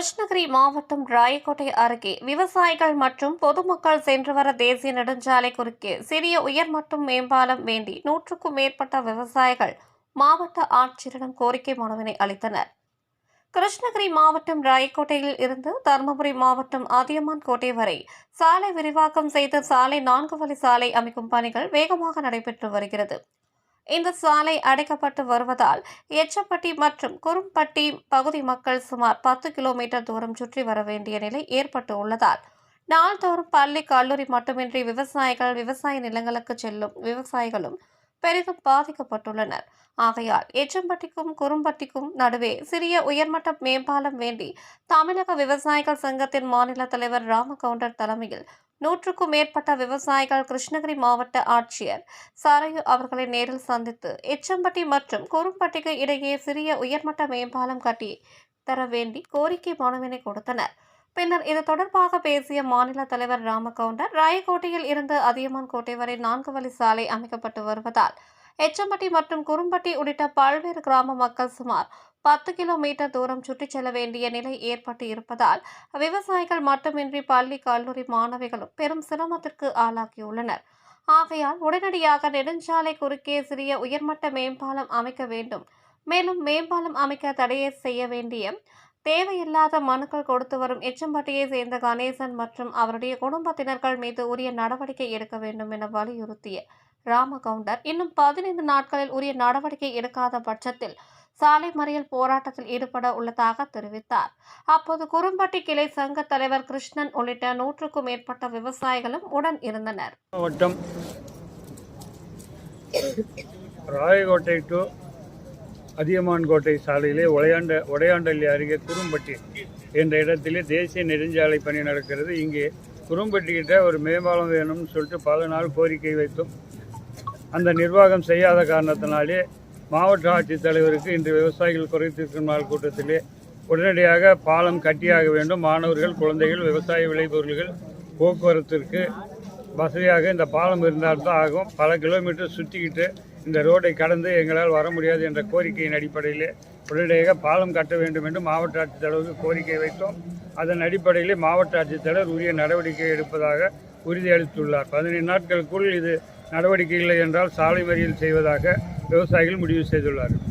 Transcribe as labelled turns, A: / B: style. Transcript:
A: கிருஷ்ணகிரி மாவட்டம் ராயக்கோட்டை அருகே விவசாயிகள் மற்றும் பொதுமக்கள் சென்று வர தேசிய நெடுஞ்சாலை குறுக்கே சிறிய உயர்மட்டம் மேம்பாலம் வேண்டி நூற்றுக்கும் மேற்பட்ட விவசாயிகள் மாவட்ட ஆட்சியரிடம் கோரிக்கை மனுவினை அளித்தனர். கிருஷ்ணகிரி மாவட்டம் ராயக்கோட்டையில் இருந்து தருமபுரி மாவட்டம் அதியமான் கோட்டை வரை சாலை விரிவாக்கம் செய்து சாலை நான்கு வழி சாலை அமைக்கும் பணிகள் வேகமாக நடைபெற்று வருகிறது. இந்த சாலை அடைக்கப்பட்டு வருவதால் எச்சப்பட்டி மற்றும் குறும்பட்டி பகுதி மக்கள் சுமார் பத்து கிலோமீட்டர் தூரம் சுற்றி வர வேண்டிய நிலை ஏற்பட்டு உள்ளதால் நாள்தோறும் பள்ளி கல்லூரி மட்டுமின்றி விவசாயிகள் விவசாய நிலங்களுக்கு செல்லும் விவசாயிகளும் பெரிதும் பாதிக்கப்பட்டுள்ளனர். ஆகையால் எச்சம்பட்டிக்கும் குறும்பட்டிக்கும் நடுவே சிறிய உயர்மட்ட மேம்பாலம் வேண்டி தமிழக விவசாயிகள் சங்கத்தின் மாநில தலைவர் ராமகவுண்டர் தலைமையில் நூற்றுக்கும் மேற்பட்ட விவசாயிகள் கிருஷ்ணகிரி மாவட்ட ஆட்சியர் சாரையு அவர்களை நேரில் சந்தித்து எச்சம்பட்டி மற்றும் குறும்பட்டிக்கு இடையே சிறிய உயர்மட்ட மேம்பாலம் கட்டி தர வேண்டி கோரிக்கை மனுவினை கொடுத்தனர். பின்னர் இது தொடர்பாக பேசிய மாநில தலைவர் ராமகவுண்டர் ராயக்கோட்டையில் இருந்து அதியமான் கோட்டை வரை நான்கு வழி சாலை அமைக்கப்பட்டு வருவதால் எச்சம்பட்டி மற்றும் குறும்பட்டி உள்ளிட்ட பல்வேறு கிராம மக்கள் சுமார் பத்து கிலோமீட்டர் தூரம் சுற்றிச் செல்ல வேண்டிய நிலை ஏற்பட்டு இருப்பதால் விவசாயிகள் மட்டுமின்றி பள்ளி கல்லூரி மாணவிகளும் பெரும் சிரமத்திற்கு ஆளாகியுள்ளனர். ஆகையால் உடனடியாக நெடுஞ்சாலை குறுக்கே சிறிய உயர்மட்ட மேம்பாலம் அமைக்க வேண்டும். மேலும் மேம்பாலம் அமைக்க தடையை செய்ய வேண்டிய தேவையில்லாத மனுக்கள் கொடுத்து வரும் எச்சம்பட்டியை சேர்ந்த கணேசன் மற்றும் அவருடைய குடும்பத்தினர்கள் மீது உரிய நடவடிக்கை எடுக்க வேண்டும் என வலியுறுத்திய ராமகவுண்டர் இன்னும் பதினைந்து நாட்களில் உரிய நடவடிக்கை எடுக்காத பட்சத்தில் சாலை மறியல் போராட்டத்தில் ஈடுபட உள்ளதாக தெரிவித்தார். அப்போது குறும்பட்டி கிளை சங்க தலைவர் கிருஷ்ணன் உள்ளிட்ட நூற்றுக்கும் மேற்பட்ட விவசாயிகளும் உடன் இருந்தனர்.
B: மாவட்டம் ராயக்கோட்டை டு அதியமான் கோட்டை சாலையிலே உடையாண்ட உடையாண்டல்லி அருகே குறும்பட்டி என்ற இடத்திலே தேசிய நெடுஞ்சாலை பணி நடக்கிறது. இங்கே குறும்பட்டிக்கிட்ட ஒரு மேம்பாலம் வேணும்னு சொல்லிட்டு பல நாள் கோரிக்கை வைத்தோம் அந்த நிர்வாகம் செய்யாத காரணத்தினாலே மாவட்ட ஆட்சித்தலைவருக்கு இன்று விவசாயிகள் குறைத்திருக்கும் நாள் கூட்டத்திலே உடனடியாக பாலம் கட்டியாக வேண்டும். மாணவர்கள் குழந்தைகள் விவசாய விளைபொருள்கள் போக்குவரத்திற்கு வசதியாக இந்த பாலம் இருந்தால்தான் ஆகும். பல கிலோமீட்டர் சுற்றிக்கிட்டு இந்த ரோடை கடந்து எங்களால் வர முடியாது என்ற கோரிக்கையின் அடிப்படையிலே உடனடியாக பாலம் கட்ட வேண்டும் என்று மாவட்ட ஆட்சித்தலைவருக்கு கோரிக்கை வைத்தோம். அதன் அடிப்படையிலே மாவட்ட ஆட்சித்தலைவர் உரிய நடவடிக்கை எடுப்பதாக உறுதியளித்துள்ளார். பதினைந்து நாட்களுக்குள் இது நடவடிக்கை இல்லை என்றால் சாலை மறியல் செய்வதாக விவசாயிகள் முடிவு செய்துள்ளார்கள்.